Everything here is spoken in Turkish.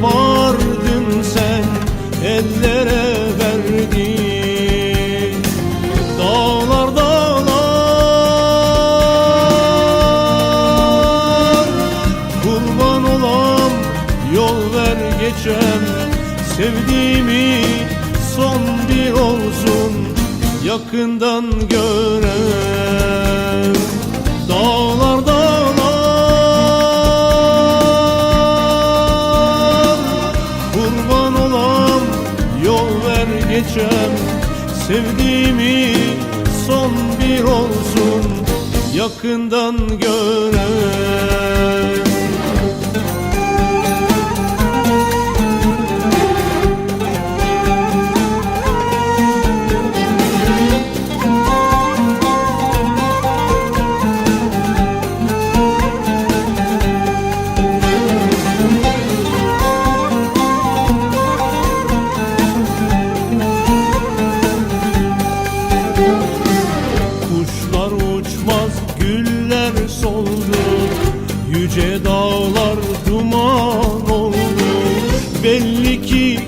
komardın sen ellere verdin. Dağlar dağlar Kurban olam yol ver geçem Sevdiğimi son bir olsun yakından görem ver geçem Sevdiğimi son bir olsun yakından görem Nice dağlar duman oldu Belli ki